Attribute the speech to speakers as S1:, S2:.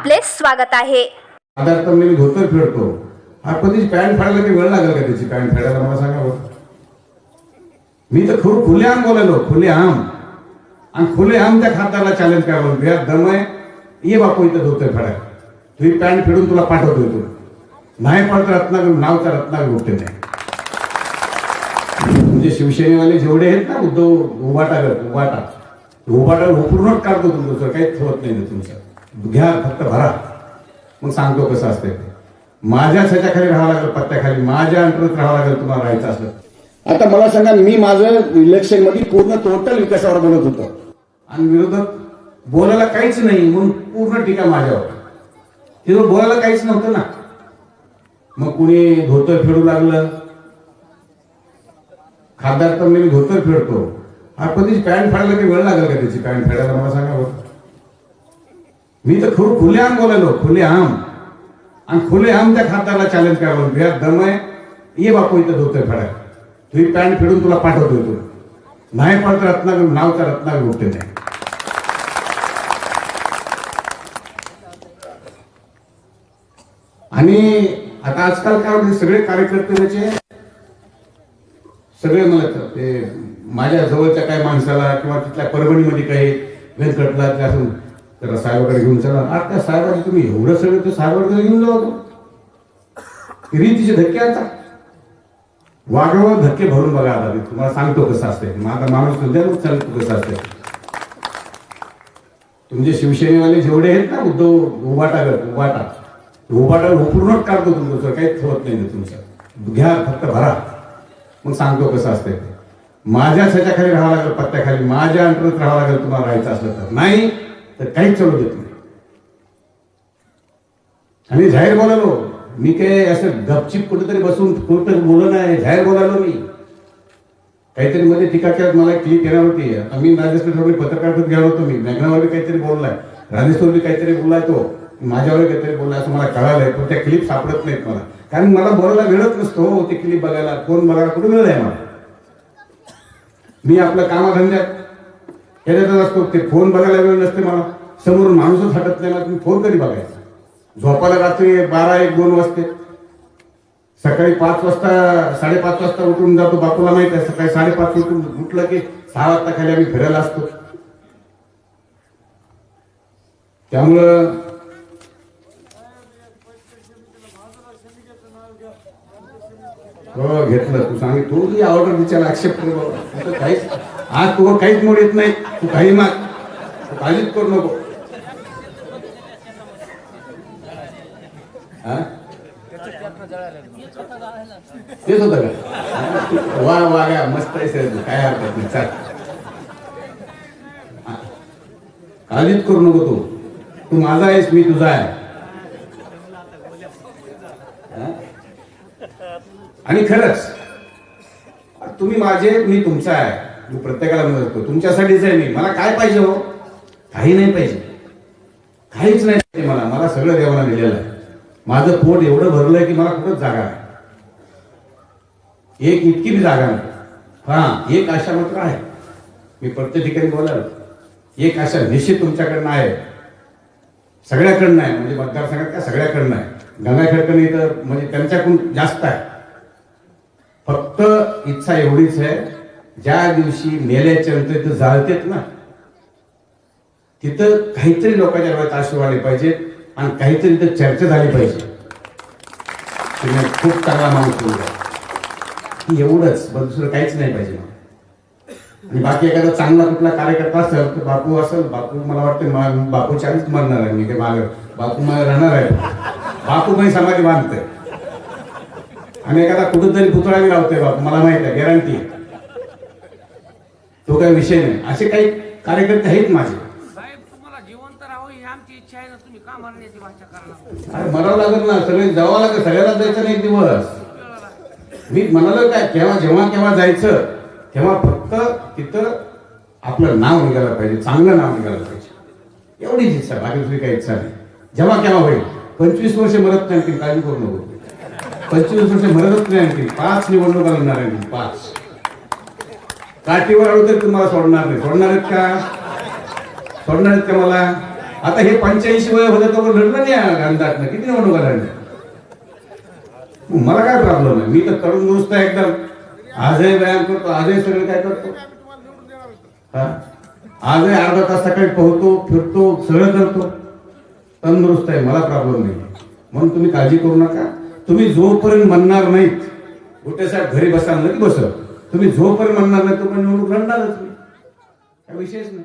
S1: आपले स्वागत आहे.
S2: तर मी धोतर फेडतो हा कधीच पॅन्ट फाडायला काही वेळ लागेल का त्याची? पॅन्ट फेडायला मला सांगा मी तर खूप खुलेआम बोलायलो खुलेआम आणि खुलेआम त्या खासदारला चॅलेंज करायला बिहार दम आहे ये बापू इथं धोतर फेडाय तुझी पॅन्ट फेडून तुला पाठवतो तू. नाही पडत रत्नागिरी तर रत्नागिरी उठते नाही. म्हणजे शिवसेनेवाले जेवढे आहेत ना उद्धव उभाटा उभाटा. उभाटा उपरूनच काढतो तुमचं काहीच ठेवत नाही तुमचं. घ्या फक्त भरा. मग सांगतो कसं असते माझ्याच ह्याच्याखाली राहावं लागेल पत्त्याखाली माझ्या अंतरात राहावं लागेल तुम्हाला राहायचं असलं आता मला सांगा मी माझं इलेक्शनमध्ये पूर्ण टोटल विकासावर बोलत होतो. आणि विरोधक बोलायला काहीच नाही म्हणून पूर्ण टीका माझ्यावर. तिथं बोलायला काहीच नव्हतं ना. मग कुणी धोतर फेडू लागलं? खासदार तर मी धोतर फेडतो. हा कधीच पॅन्ट फाडायला काही वेळ लागेल का त्याची पॅन्ट फेडायला? मला सांगा बरं. मी तर खूप खुलेआम बोलायलो खुलेआम आणि खुलेआम त्या खासदारला चॅलेंज करायला बिहार दम आहे. ये बापू इथं धोतर फेडाय तुझी पॅन्ट फिडून तुला पाठवतो तू. नाही पडत रत्नागिरी तर रत्नागिरी उठते नाही. आणि आता आजकाल काय म्हणजे सगळे कार्यकर्ते त्याचे सगळे मला तर ते माझ्या जवळच्या काही माणसाला किंवा तिथल्या परभणीमध्ये काही व्यंकटला ते असं त्याला साहेबाकडे घेऊन चला. आता त्या साहेबाला तुम्ही एवढं सगळं ते साहेबाकडे घेऊन जाऊ रीतीचे धक्के आता वागवं धक्के भरून बघा आता मी तुम्हाला सांगतो कसं असते माझा माणूस तुमच्यावर सांगतो कसं असते तुमचे शिवसेनेवाले जेवढे आहेत ना उद्धव उभाटा करत उभाटा. उभाटा हो उपरूनच काढतो तुमचं काहीच होत नाही तुमचं. घ्या फक्त भरा. मग सांगतो कसं असते माझ्या माझ्याच ह्याच्याखाली राहावं लागेल पत्त्याखाली. माझ्या अंतरात राहावं लागेल तुम्हाला राहायचं असलं तर. नाही तर काहीच चालू देत नाही. आणि जाहीर बोलालो मी काय असं गपचिप कुठेतरी बसून कुठं बोललो नाही जाहीर बोलालो मी. काहीतरी मध्ये टीका केल्यात मला क्लिक येणार होती. आता मी राजेश्वर पत्रकार गेलो घ्यायला होतो मी. मॅग्नावर काहीतरी बोललाय. राजेश्वर काहीतरी बोललाय तो. माझ्यावर काहीतरी बोललाय असं मला कळालंय पण त्या क्लिप सापडत नाहीत मला. कारण मला बोलायला वेळच नसतो हो, ते क्लिप बघायला. कोण बघायला कुठे वेळ आहे मला? मी आपलं कामाधंद्यात ह्याच्यातच असतो. ते फोन बघायला वेळ नसते मला. समोरून माणूसच हटत नाही. मला तुम्ही फोन कधी बघायचा? झोपायला रात्री बारा एक दोन वाजते. सकाळी पाच वाजता साडेपाच वाजता उठून जातो. बापूला माहीत आहे सकाळी साडेपाच उठून उठलं की सहा वाजता खाली आम्ही फिरायला असतो. त्यामुळं हो घेतलं. तू सांग तू ऑर्डर तिच्याला ऍक्सेप्ट कर बाबा. तर काहीच आज तुला काहीच मोड येत नाही. तू काही माग. तू काळजीच करू नको. हा? तेच होत का? वा वा गा मस्त आहे सर. काय हरकत नाही. चाल. काळजीच करू नको तू. तू माझा आहेस मी तुझा आहे. आणि खरंच तुम्ही माझे मी तुमचा आहे. मी प्रत्येकाला मदत करतो तुमच्यासाठीच आहे मी मला काय पाहिजे हो? काही नाही पाहिजे. काहीच नाही पाहिजे मला मला सगळं देवाला दिलेलं आहे. माझं पोट एवढं भरलंय की मला कुठंच जागा नाही. एक इतकी बी जागा नाही. हा एक आशा मात्र आहे. मी प्रत्येक ठिकाणी बोलाल एक आशा निश्चित तुमच्याकडनं आहे. सगळ्याकडनं आहे म्हणजे मतदारसंघात काय सगळ्याकडनं आहे गंगाखेडकडनं इथं म्हणजे त्यांच्याकडून जास्त आहे. फक्त इच्छा एवढीच आहे ज्या दिवशी मेल्याच्या नंतर तिथं जाळतेत ना तिथं काहीतरी लोकांच्या डोळ्यात आशू आले पाहिजेत आणि काहीतरी तिथं चर्चा झाली पाहिजे. तुम्ही खूप चांगला माणूस एवढंच दुसरं काहीच नाही पाहिजे. आणि बाकी एखादा चांगला कुठला कार्यकर्ता असेल तर बापू असेल बापू मला वाटतं बापूच्या आधीच मरणार आहे मी ते माग बापू मागे राहणार आहे. बापू पण समाधी बांधतोय आणि एखादा कुठंतरी पुतळा मी लावतोय बापू मला माहीत आहे गॅरंटी तो काही विषय नाही. असे काही कार्यकर्ते आहेत माझे.
S3: ही
S2: अरे मरावं लागत ना सगळे जावं लागत सगळ्याला जायचं नाही एक दिवस. मी म्हणालो काय केव्हा जेव्हा केव्हा जायचं तेव्हा फक्त तिथं आपलं नाव निघालं पाहिजे चांगलं नाव निघालं पाहिजे. एवढीच इच्छा बाकी दुसरी काही इच्छा नाही. जेव्हा केव्हा होईल? पंचवीस वर्ष मरत नाही आणखी काळजी करू नको. पंचवीस वर्ष मरतच नाही आणखी पाच निवडणुका लढणार आहे पाच. काठीवर आलो तरी तुम्हाला सोडणार नाही. सोडणार आहेत का? सोडणार आहेत का मला? आता हे पंच्याऐंशी वय होतं तर लढलं नाही अंदाज किती निवडणुका लढल्या मला काय प्रॉब्लेम आहे? मी तर तरुण दुरुस्त आहे एकदम. आजही व्यायाम करतो आजही सगळं काय करतो. हा? आजही अर्धा तास सकाळी पोहतो फिरतो सगळं करतो. तंदुरुस्त आहे मला प्रॉब्लेम नाही. म्हणून तुम्ही काळजी करू नका. तुम्ही जोपर्यंत म्हणणार नाहीत कुठे साहेब घरी बसा नक्की बसत तुम्ही झोपर म्हणणार नाही तोपर्यंत निवडणूक लढणारच नाही काय विषयच नाही.